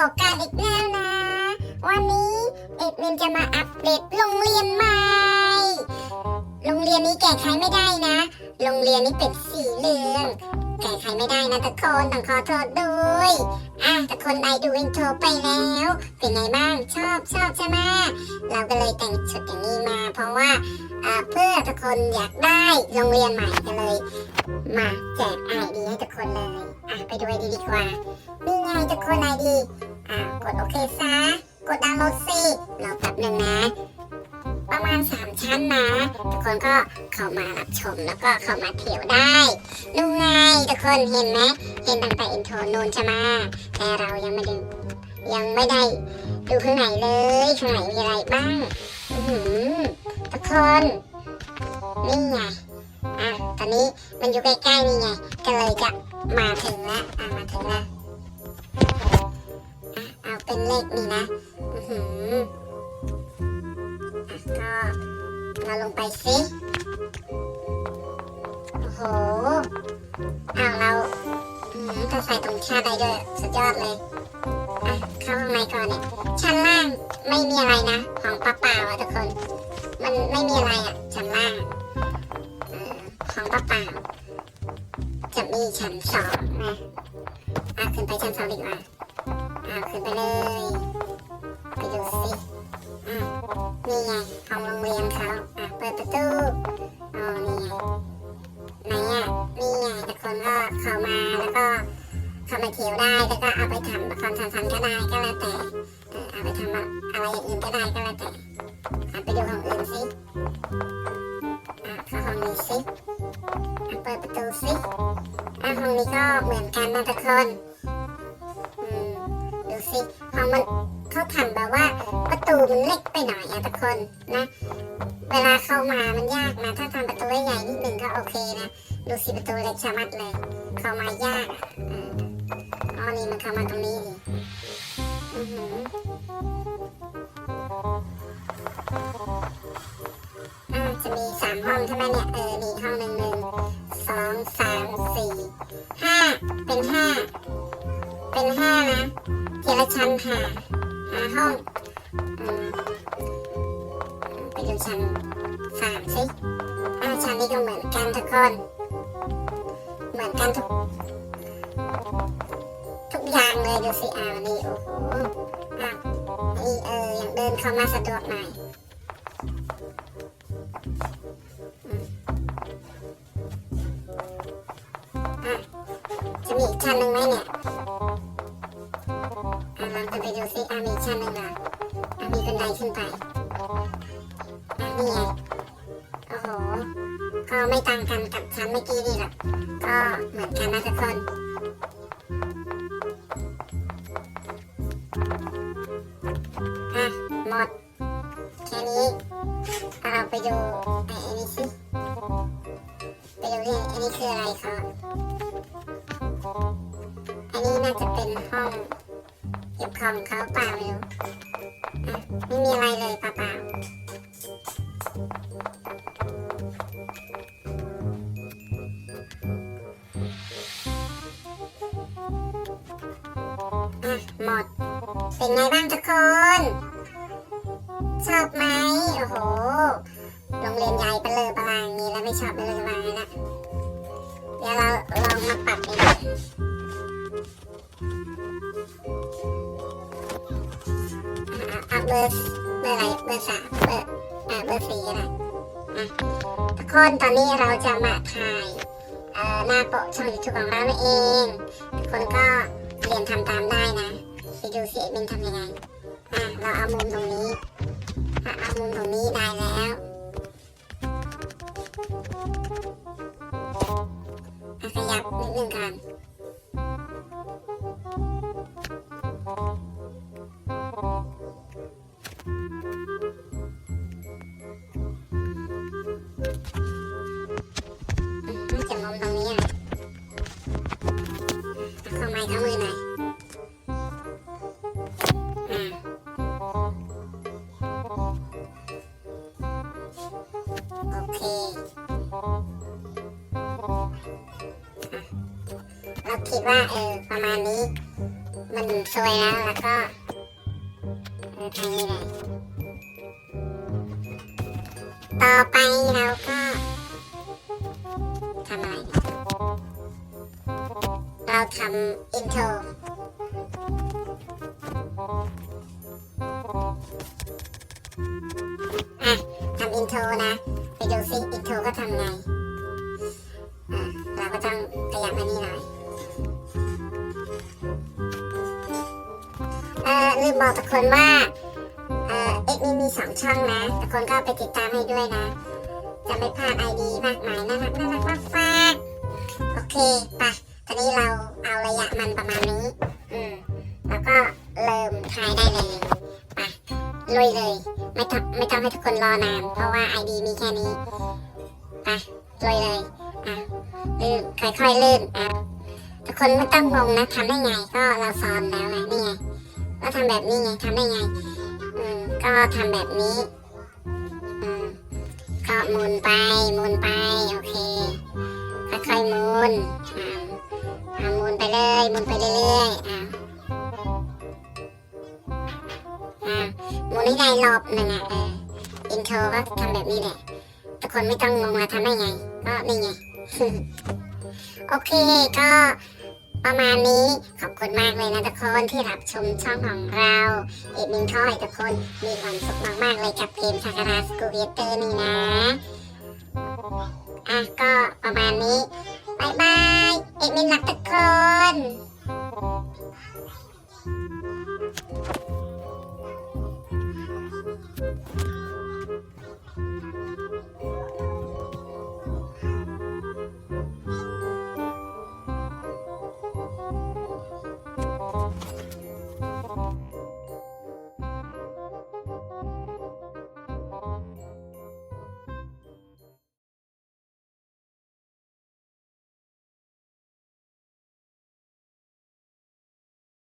พบกันอีกแล้วนะ วันนี้เอ็ดมินจะมาอัปเดตโรงเรียนใหม่ โรงเรียนนี้แก้ไขไม่ได้นะ โรงเรียนนี้เป็นสีเหลือง แก้ไขไม่ได้นะทุกคนต้องขอโทษด้วย อะทุกคนได้ดูอินโทรไปแล้ว เป็นไงบ้างชอบชอบใช่ไหมเราก็เลยแต่งชุดอย่างนี้มา เพราะว่าอ่าเพื่อทุกคนอยากได้โรงเรียนใหม่ก็เลย มาแจกไอเดีให้ทุกคนเลย อะไปดูไอดีดีกว่า นี่ไงทุกคนไอดี อ่ากดโอเคซะ กดดาวน์โหลดสิรอแป๊บหนึ่งนะ ประมาณ 3 ชั้นนะ ทุกคนก็เข้ามารับชมแล้วก็เข้ามาเที่ยวได้นู่นไงทุกคนเห็นไหมเห็นตั้งแต่อินโทรนูนใช่ไหมแต่เรายังไม่ได้ยังไม่ได้ดูข้างในเลยข้างในมีอะไรบ้างทุกคนนี่ไงอะตอนนี้มันอยู่ใกล้ๆนี่ไงก็เลยจะมาถึงแล้วอะมาถึงแล้วอะ เลขนี่นะอือหืออะก็เราลงไปสิโอ้โหอ้าวเราอืมก็ใส่ตรงชาติได้ด้วยสุดยอดเลยอะเข้าข้างในก่อนเนี่ยชั้นล่างไม่มีอะไรนะ ของเปล่าๆอะทุกคน มันไม่มีอะไรอะชั้นล่างของป้าเปล่าจะมีชั้นสองนะอะขึ้นไปชั้นสองดีกว่า อะขึ้นไปเลยไปดูสิอะนี่ไงห้องโรงเรียนเขาอะเปิดประตูอ๋อนี่ไงไหนอะนี่ไงทุกคนก็เข้ามาแล้วก็เข้ามาเที่ยวได้แล้วก็เอาไปทำความสันๆก็ได้ก็แล้วแต่เออเอาไปทำอะไรอย่างอื่นก็ได้ก็แล้วแต่อะไปดูห้องอื่นสิอะเข้าห้องนี้สิอะเปิดประตูสิอะห้องนี้ก็เหมือนกันนะทุกคน เขาทำแบบว่าประตูมันเล็กไปหน่อยอะทุกคนนะ เวลาเข้ามามันยากนะ ถ้าทำประตูใหญ่ๆนิดนึงก็โอเคนะ ดูสิประตูเล็กชะมัดเลย เข้ามายากอ๋อนี่มันเข้ามาตรงนี้ดิอือหือจะมีสามห้องใช่ไหมเนี่ย เออนี่ห้องหนึ่งหนึ่งสองสามสี่ห้าเป็นห้าเป็นห้า ชั้นหาหาห้องไปดูชั้นสามสิอ่าชั้นนี้ก็เหมือนกันทุกคน เหมือนกันทุกทุกอย่างเลยดูสิอ่านี่โอ้โหอะนี่เออยังเดินเข้ามาสะดวกหน่อยจะมีอีกชั้นหนึ่งไหมเนี่ย ดูสิอะมีชั้นหนึ่งเหรออะมีบันไดขึ้นไปอะนี่ไงโอ้โห ก็ไม่ต่างกันกับชั้นเมื่อกี้นี่หรอกก็เหมือนกันนะทุกคนอะหมดแค่นี้เอาเราไปดูไอ้ไอ้นี่สิไปดูนี่อันนี้คืออะไรครับอันนี้น่าจะเป็นห้อง เก็บของเขาเปล่าไม่รู้ไม่มีอะไรเลยเปล่าๆอะหมด เป็นไงบ้างทุกคน ชอบไหม โอ้โห โรงเรียนใหญ่เป็นเประลางอย่างนี้แล้วไม่ชอบเลย ทุกคนตอนนี้เราจะมาถ่ายหน้าโปะช่องยูทูบของเรานั่นเอง ทุกคนก็เรียนทำตามได้นะไปดูสิเอ็ดมินทำยังไงอะเราเอามุมตรงนี้เอามุมตรงนี้ได้แล้วขยับนิดนึงก่อน คิดว่าเออประมาณนี้ มันสวยแล้วแล้วก็เออทางนี้เลยต่อไปเราก็ทำอะไรเราทำอินโทรอะทำอินโทรนะ ไปดูซิอินโทรก็ทำไง อะ เราก็ต้องขยับมานี่หน่อย เอ่อบอกทุกคนว่าเอ่อเอ็กนี่มีสองช่องนะทุกคนก็ไปติดตามให้ด้วยนะ จะไม่พลาดไอดีมากมายน่ารักน่ารักมากฟากโอเคไปะตอนนี้เราเอาระยะมันประมาณนี้อืมแล้วก็เริ่มทายได้เลยไปะลุยเลยไม่ต้องไม่ต้องให้ทุกคนรอนานเพราะว่าไอดีมีแค่นี้ไปะลุยเลยอะลื่นค่อยๆลื่นอะทุกคนไม่ต้องงงนะทำได้ไงก็เราสอนแล้วไงนี่ไง ก็ทำแบบนี้ไงทำได้ไงอืมก็ทำแบบนี้อืมก็หมุนไปหมุนไปโอเคค่อยๆหมุนอ่าอ่าหมุนไปเลยหมุนไปเรื่อยๆอ่าอ่าหมุนให้ได้รอบหนึ่งอะเอออินโทรก็ทำแบบนี้แหละทุกคนไม่ต้องงงนะทำได้ไงก็นี่ไงโอเคก็ ประมาณนี้ขอบคุณมากเลยนะทุกคนที่รับชมช่องของเราอีกหนึ่งขอให้ทุกคนมีความสุขมากๆเลยกับเกมซาการาสกูเวเตอร์นี่นะอะก็ประมาณนี้บายบายเอกมินรักทุกคน